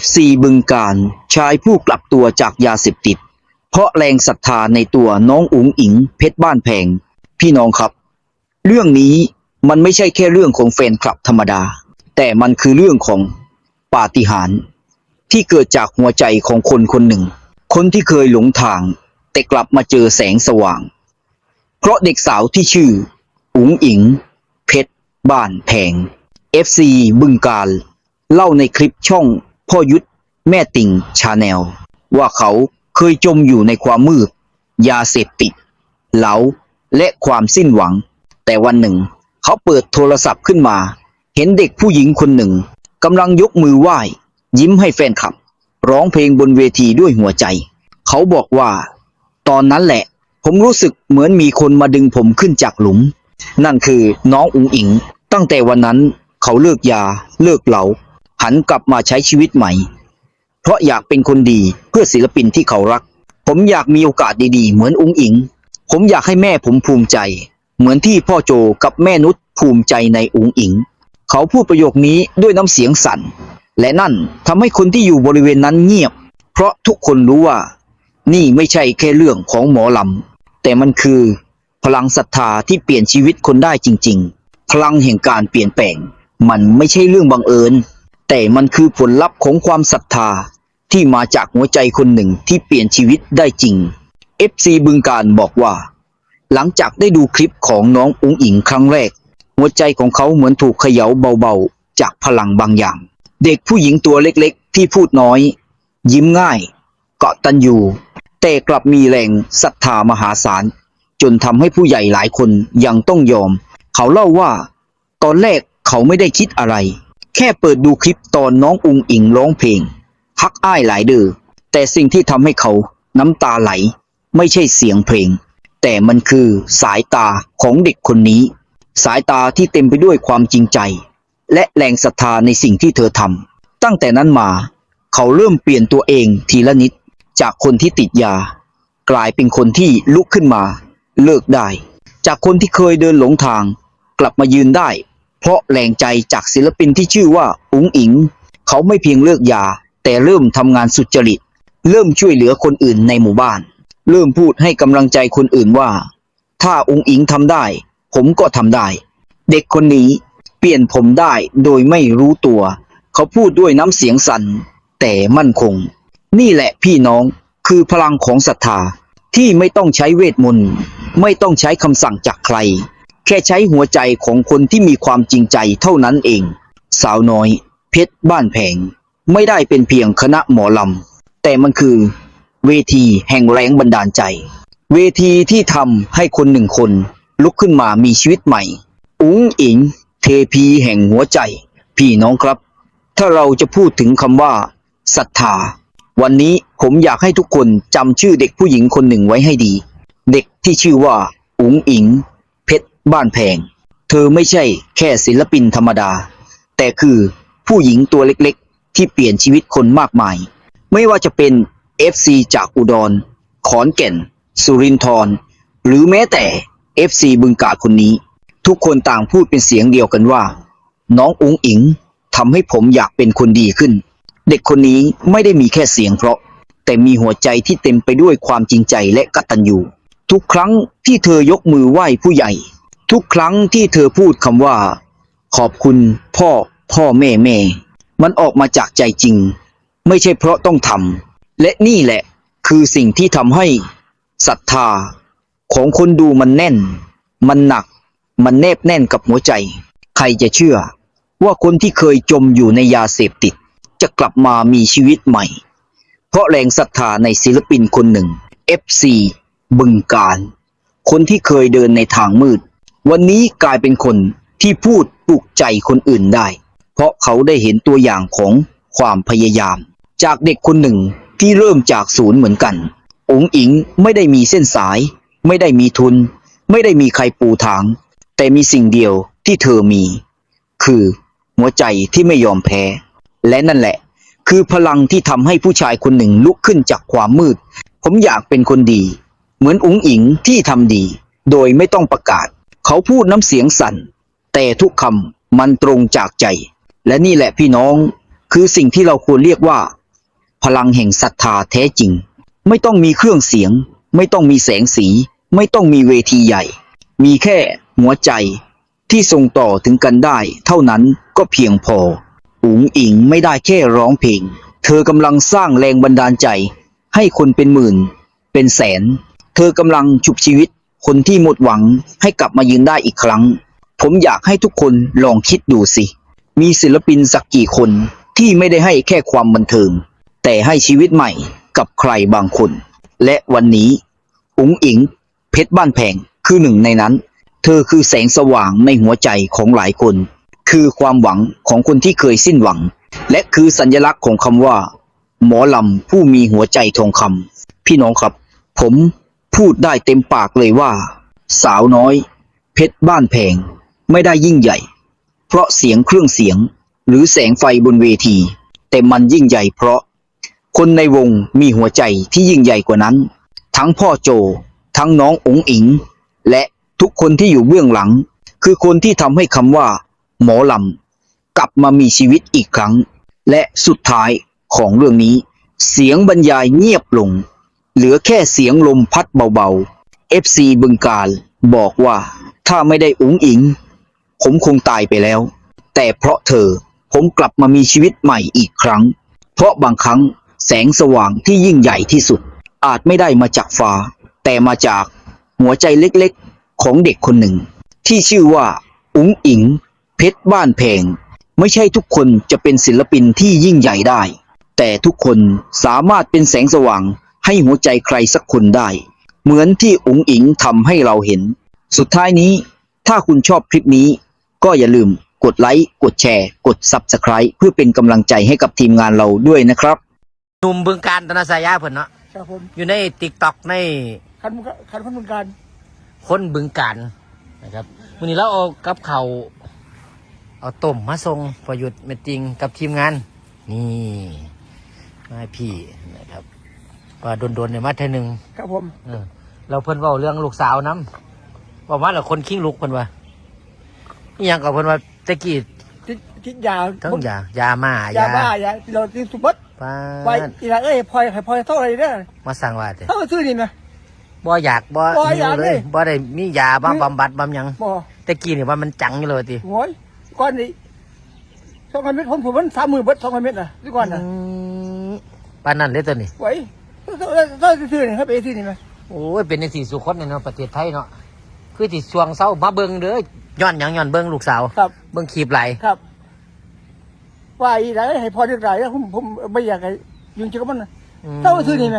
FC บึงการชายผู้กลับตัวจากยาเสพติด เพราะแรงศรัทธาในตัวน้องอุ๋งอิง เพชรบ้านแพง พี่น้องครับ เรื่องนี้มันไม่ใช่แค่เรื่องของแฟนคลับธรรมดา แต่มันคือเรื่องของปาฏิหาริย์ที่เกิดจากหัวใจของคนคนหนึ่ง คนที่เคยหลงทาง แต่กลับมาเจอแสงสว่าง เพราะเด็กสาวที่ชื่อ อุ๋งอิง เพชรบ้านแพง FC บึงการ เล่าในคลิปช่อง พ่อยุทธแม่ติ่งชาแนล ว่าเขาเคยจมอยู่ในความมืด ยาเสพติด เหลาและความสิ้นหวัง แต่วันหนึ่ง เขาเปิดโทรศัพท์ขึ้นมา เห็นเด็กผู้หญิงคนหนึ่งกำลังยกมือไหว้ ยิ้มให้แฟนคลับ ร้องเพลงบนเวทีด้วยหัวใจ เขาบอกว่า ตอนนั้นแหละ ผมรู้สึกเหมือนมีคนมาดึงผมขึ้นจากหลุม นั่นคือน้องอุ๋งอิง ตั้งแต่วันนั้นเขาเลิกยาเลิกเหลา หันกลับมาใช้ชีวิตใหม่ เพราะอยากเป็นคนดีเพื่อศิลปินที่เขารัก ผมอยากมีโอกาสดีๆ เหมือนอุ๋งอิง ผมอยากให้แม่ผมภูมิใจ เหมือนที่พ่อโจกับแม่นุชภูมิใจในอุ๋งอิง เขาพูดประโยคนี้ด้วยน้ำเสียงสั่น และนั่นทำให้คนที่อยู่บริเวณนั้นเงียบ เพราะทุกคนรู้ว่า นี่ไม่ใช่แค่เรื่องของหมอลำแต่มันคือ พลังศรัทธาที่เปลี่ยนชีวิตคนได้จริง ๆ พลังแห่งการเปลี่ยนแปลง มันไม่ใช่เรื่องบังเอิญ แต่มันคือผลลัพธ์ของความศรัทธาที่มาจากหัวใจคนหนึ่งที่เปลี่ยนชีวิตได้จริง FC บึงการบอกว่า หลังจากได้ดูคลิปของน้องอุ๋งอิงครั้งแรก หัวใจของเขาเหมือนถูกเขย่าเบาๆ จากพลังบางอย่าง เด็กผู้หญิงตัวเล็กๆ ที่พูดน้อย ยิ้มง่าย เกาะตันอยู่ แต่กลับมีแรงศรัทธามหาศาล จนทำให้ผู้ใหญ่หลายคนยังต้องยอม เขาเล่าว่า ตอนแรกเขาไม่ได้คิดอะไร แค่เปิดดูคลิปตอนน้องอุงอิงร้องเพลงฮักอ้ายหลายเดือแต่สิ่งที่ทำให้เขาน้ำตาไหล ไม่ใช่เสียงเพลง แต่มันคือสายตาของเด็กคนนี้ สายตาที่เต็มไปด้วยความจริงใจ และแรงศรัทธาในสิ่งที่เธอทำตั้งแต่นั้นมา เขาเริ่มเปลี่ยนตัวเองทีละนิด จากคนที่ติดยา กลายเป็นคนที่ลุกขึ้นมา เลิกได้ จากคนที่เคยเดินหลงทาง กลับมายืนได้ เพราะแรงใจจากศิลปินที่ชื่อว่าอุ๋งอิง เขาไม่เพียงเลิกยา แต่เริ่มทำงานสุจริต เริ่มช่วยเหลือคนอื่นในหมู่บ้าน เริ่มพูดให้กำลังใจคนอื่นว่า ถ้าอุ๋งอิงทำได้ ผมก็ทำได้ เด็กคนนี้เปลี่ยนผมได้โดยไม่รู้ตัว เขาพูดด้วยน้ำเสียงสั่นแต่มั่นคง นี่แหละพี่น้องคือพลังของศรัทธาที่ไม่ต้องใช้เวทมนต์ไม่ต้องใช้คำสั่งจากใคร แค่ใช้หัวใจของคนที่มีความจริงใจเท่านั้นเอง สาวน้อย เพชรบ้านแพงไม่ได้เป็นเพียงคณะหมอลำ แต่มันคือ เวทีแห่งแรงบันดาลใจ เวทีที่ทำให้คนหนึ่งคน ลุกขึ้นมามีชีวิตใหม่ อุ๋งอิง เทพีแห่งหัวใจ พี่น้องครับ ถ้าเราจะพูดถึงคำว่าศรัทธา วันนี้ผมอยากให้ทุกคนจำชื่อเด็กผู้หญิงคนหนึ่งไว้ให้ดี เด็กที่ชื่อว่าอุ๋งอิง บ้านแพง เธอไม่ใช่แค่ศิลปินธรรมดา แต่คือผู้หญิงตัวเล็กๆ ที่เปลี่ยนชีวิตคนมากมาย ไม่ว่าจะเป็น FC จากอุดร ขอนแก่น สุรินทร์หรือแม้แต่ FC บึงกาฬคนนี้ ทุกคนต่างพูดเป็นเสียงเดียวกันว่า น้องอุ๋งอิงทำให้ผมอยากเป็นคนดีขึ้น เด็กคนนี้ไม่ได้มีแค่เสียงเพราะ แต่มีหัวใจที่เต็มไปด้วยความจริงใจและกตัญญูทุกครั้งที่เธอยกมือไหว้ผู้ใหญ่ ทุกครั้งที่เธอพูดคำว่า ขอบคุณพ่อพ่อแม่แม่ มันออกมาจากใจจริง ไม่ใช่เพราะต้องทำและนี่แหละคือสิ่งที่ทำให้ศรัทธาของคนดูมันแน่น มันหนัก มันแนบแน่นกับหัวใจ ใครจะเชื่อ ว่าคนที่เคยจมอยู่ในยาเสพติด จะกลับมามีชีวิตใหม่ เพราะแรงศรัทธาในศิลปินคนหนึ่ง FC บึงการ คนที่เคยเดินในทางมืด วันนี้กลายเป็นคนที่พูดปลุกใจคนอื่นได้ เพราะเขาได้เห็นตัวอย่างของความพยายาม จากเด็กคนหนึ่งที่เริ่มจากศูนย์เหมือนกัน องค์อิงไม่ได้มีเส้นสาย ไม่ได้มีทุน ไม่ได้มีใครปูทาง แต่มีสิ่งเดียวที่เธอมี คือหัวใจที่ไม่ยอมแพ้ และนั่นแหละ คือพลังที่ทำให้ผู้ชายคนหนึ่งลุกขึ้นจากความมืด ผมอยากเป็นคนดี เหมือนอุ๋งอิงที่ทำดี โดยไม่ต้องประกาศ เขาพูดน้ำเสียงสั่น แต่ทุกคำมันตรงจากใจ และนี่แหละพี่น้อง คือสิ่งที่เราควรเรียกว่า พลังแห่งศรัทธาแท้จริง ไม่ต้องมีเครื่องเสียง ไม่ต้องมีแสงสี ไม่ต้องมีเวทีใหญ่ มีแค่หัวใจที่ส่งต่อถึงกันได้ เท่านั้นก็เพียงพออุ๋งอิงไม่ได้แค่ร้องเพลง เธอกำลังสร้างแรงบันดาลใจ ให้คนเป็นหมื่น เป็นแสน เธอกำลังชุบชีวิต คนที่หมดหวังให้กลับมายืนได้อีกครั้ง ผมอยากให้ทุกคนลองคิดดูสิ มีศิลปินสักกี่คนที่ไม่ได้ให้แค่ความบันเทิง แต่ให้ชีวิตใหม่กับใครบางคน และวันนี้ อุ๋งอิง เพชรบ้านแพงคือหนึ่งในนั้น เธอคือแสงสว่างในหัวใจของหลายคน คือความหวังของคนที่เคยสิ้นหวัง และคือสัญลักษณ์ของคำว่า หมอลำผู้มีหัวใจทองคำพี่น้องครับ ผม พูดได้เต็มปากเลยว่า สาวน้อย เพชรบ้านแพง ไม่ได้ยิ่งใหญ่ เพราะเสียงเครื่องเสียง หรือแสงไฟบนเวที แต่มันยิ่งใหญ่เพราะ คนในวงมีหัวใจที่ยิ่งใหญ่กว่านั้น ทั้งพ่อโจ ทั้งน้ององอิง และทุกคนที่อยู่เบื้องหลัง คือคนที่ทำให้คำว่า หมอลำกลับมามีชีวิตอีกครั้ง และสุดท้ายของเรื่องนี้ เสียงบรรยายเงียบลง เหลือแค่เสียงลมพัดเบาๆ FC บึงการบอกว่าถ้าไม่ได้อุ๋งอิง ผมคงตายไปแล้ว แต่เพราะเธอผมกลับมามีชีวิตใหม่อีกครั้ง เพราะบางครั้งแสงสว่างที่ยิ่งใหญ่ที่สุด อาจไม่ได้มาจากฟ้า แต่มาจากหัวใจเล็กๆ ของเด็กคนหนึ่ง ที่ชื่อว่าอุ๋งอิง เพชรบ้านแพง ไม่ใช่ทุกคนจะเป็นศิลปินที่ยิ่งใหญ่ได้ แต่ทุกคนสามารถเป็นแสงสว่าง ให้หัวใจใครสักคนได้ เหมือนที่อุ๋งอิงทำให้เราเห็น สุดท้ายนี้ ถ้าคุณชอบคลิปนี้ ก็อย่าลืมกดไลค์ กดแชร์ กด Subscribe เพื่อเป็นกำลังใจให้กับทีมงานเราด้วยนะครับหนุ่มบึงการตนาสายาเพิ่นเนาะครับผมอยู่ในติ๊กต็อกในคันคันพันธุ์การคนบึงการนะครับวันนี้เราเอากับเขาวเอาต้มมาส่งประยุทธ์เมติงกับทีมงาน นี่มาให้พี่นะครับ ว่าโดนๆเนี่ยมาเทอหนึ่งครับผมเออเราเพิ่นเว่าเรื่องลูกสาวน้ำบอกว่าเราคนขิ้งลูกเพิ่นว่าอหยังกับเพิ่นว่าตะกี้ทิศทิศยาทั้งยายามาายยาบ้ายาเราที่สุบัติป้าไว้ดอีหลังเอ้ยพลอยให้พลอยเท่าไหรเนี่ยมาสั่งว่าแต่เท่าซื้อนี่นะ บ่อยากบ่บ่อยากหิวเลเลย ยบ่ได้มียาบ้าบำบัดบำหยังบ่แต่กี้นี่ว่ามันจังอยู่เลยติโอ้ยก้อนนี้สองพันเมตรผมผมมันสามหมื่นเบิดสองพันเมตรนะทุกก้อนนะอืมปานนั้นเลยตัวนี้ ไว้ เท่าเท่าซื้อนี่ครับเอซื้อนี่ไหมโอ้ยเป็นในสี่สุขคนเนี่ยเนาะประเทศไทยเนาะคือที่ช่วงเศร้ามาเบิ้งเด้อย้อนหยังย้อนเบิ้งลูกสาวครับ เบิ้งขีบไหลครับ ว่าอีหลังให้พอยเท่าไรแล้วผมผมไม่อยากให้ยุ่งเกี่ยวกับมันนะอืมเท่าซื้อนี่ไหม